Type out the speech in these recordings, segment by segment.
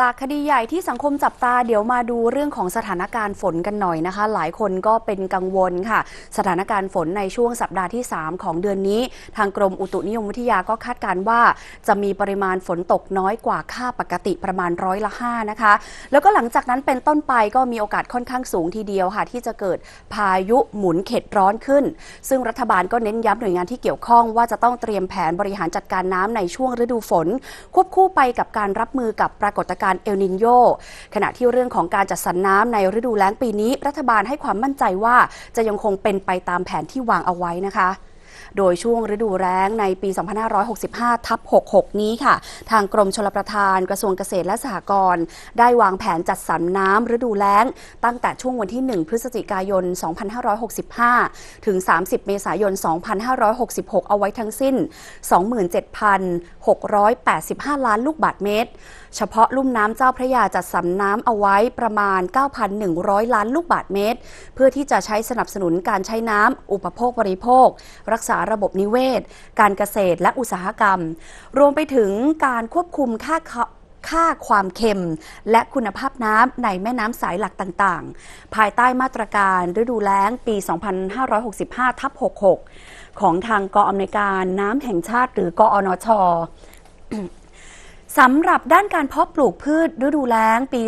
จากคดีใหญ่ที่สังคมจับตาเดี๋ยวมาดูเรื่องของสถานการณ์ฝนกันหน่อยนะคะ หลายคนก็เป็นกังวลค่ะ สถานการณ์ฝนในช่วงสัปดาห์ที่ 3 ของเดือนนี้ ทางกรมอุตุนิยมวิทยาก็คาดการณ์ว่า จะมีปริมาณฝนตกน้อยกว่าค่าปกติประมาณร้อยละ5นะคะ แล้วก็หลังจากนั้นเป็นต้นไปก็มีโอกาสค่อนข้างสูงทีเดียวค่ะ ที่จะเกิดพายุหมุนเข็ดร้อนขึ้น ซึ่งรัฐบาลก็เน้นย้ำหน่วยงานที่เกี่ยวข้องว่าจะต้องเตรียมแผนบริหารจัดการน้ำในช่วงฤดูฝน ควบคู่ไปกับการรับมือกับปรากฏการณ์เอลนินโยขณะที่เรื่องของการจัดสรรน้ำในฤดูแล้งปีนี้ รัฐบาลให้ความมั่นใจว่าจะยังคงเป็นไปตามแผนที่วางเอาไว้นะคะ โดยช่วงฤดูแล้งในปี 2565 ทับ 66 นี้ค่ะ ทางกรมชลประทานกระทรวงเกษตรและสหกรณ์ได้วางแผนจัดสรรน้ำฤดูแล้ง ตั้งแต่ช่วงวันที่ 1 พฤศจิกายน 2565 ถึง 30 เมษายน 2566 เอาไว้ทั้งสิ้น 27,685 ล้านลูกบาทเมตร เฉพาะลุ่มน้ำเจ้าพระยาจัดสรรน้ำเอาไว้ประมาณ 9,100 ล้านลูกบาทเมตร เพื่อที่จะใช้สนับสนุนการใช้น้ำอุปโภคบริโภค รักษาาระบบนิเวศ การเกษตรและอุตสาหกรรม รวมไปถึงการควบคุมค่าค่าความเค็ม และคุณภาพน้ำในแม่น้ำสายหลักต่างๆ ภายใต้มาตรการฤดูแล้งปี 2565 ทับ 66 ของทางกออำนวยการน้ำแห่งชาติหรือกอนช สำหรับด้านการเพาะปลูกพืชฤดูแล้งปี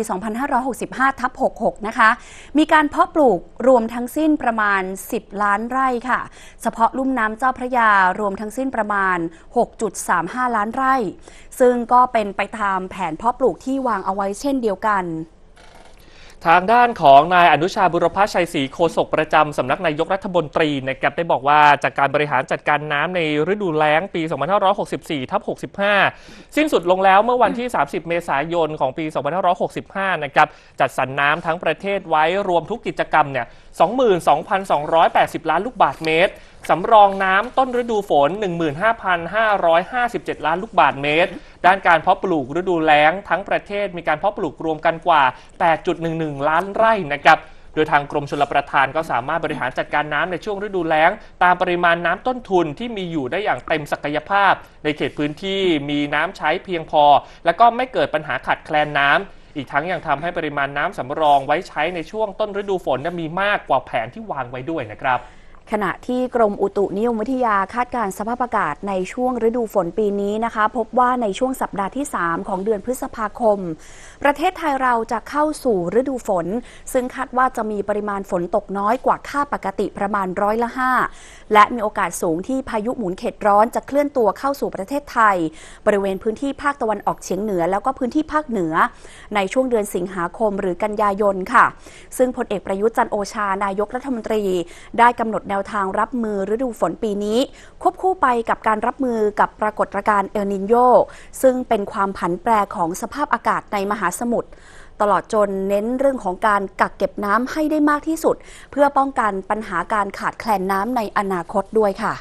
2565ทับ66 นะคะ มีการเพาะปลูกรวมทั้งสิ้นประมาณ 10 ล้านไร่ค่ะ เฉพาะลุ่มน้ำเจ้าพระยารวมทั้งสิ้นประมาณ 6.35 ล้านไร่ ซึ่งก็เป็นไปตามแผนเพาะปลูกที่วางเอาไว้เช่นเดียวกัน ทางด้านของนายอนุชาบุรพชัยศรีโฆษกประจำสำนักนายกรัฐมนตรีนะครับได้บอกว่าจากการบริหารจัดการน้ำในฤดูแล้งปี 2564ทับ65 สิ้นสุดลงแล้วเมื่อวันที่ 30 เมษายนของปี 2565 นะครับจัดสรรน้ำทั้งประเทศไว้รวมทุกกิจกรรมเนี่ย22,280 ล้านลูกบาศก์เมตร สำรองน้ำต้นฤดูฝน 15,557 ล้านลูกบาศก์เมตร ด้านการเพาะปลูกฤดูแล้งทั้งประเทศมีการเพาะปลูกรวมกันกว่า 8.11 ล้านไร่นะครับโดยทางกรมชลประทานก็สามารถบริหารจัดการน้ำในช่วงฤดูแล้ง ตามปริมาณน้ำต้นทุนที่มีอยู่ได้อย่างเต็มศักยภาพ ในเขตพื้นที่มีน้ำใช้เพียงพอ และก็ไม่เกิดปัญหาขาดแคลนน้ำอีกทั้งยังทำให้ปริมาณน้ำสำรองไว้ใช้ในช่วงต้นฤดูฝนมีมากกว่าแผนที่วางไว้ด้วยนะครับ ขณะที่กรมอุตุนิยมวิทยาคาดการสภาพอากาศในช่วงฤดูฝนปีนี้นะคะ พบว่าในช่วงสัปดาห์ที่ 3 ของเดือนพฤษภาคม ประเทศไทยเราจะเข้าสู่ฤดูฝน ซึ่งคาดว่าจะมีปริมาณฝนตกน้อยกว่าค่าปกติประมาณร้อยละ5และมีโอกาสสูงที่พายุหมุนเขตร้อนจะเคลื่อนตัวเข้าสู่ประเทศไทย บริเวณพื้นที่ภาคตะวันออกเฉียงเหนือ แล้วก็พื้นที่ภาคเหนือ ในช่วงเดือนสิงหาคมหรือกันยายนค่ะ ซึ่งพลเอกประยุทธ์จันโอชานายกรัฐมนตรี ได้กำหนดแนวทางรับมือฤดูฝนปีนี้ ควบคู่ไปกับการรับมือกับปรากฏการณ์เอลนินโยซึ่งเป็นความผันแปรของสภาพอากาศในมหาสมุทรตลอดจนเน้นเรื่องของการกักเก็บน้ำให้ได้มากที่สุด เพื่อป้องกันปัญหาการขาดแคลนน้ำในอนาคตด้วยค่ะ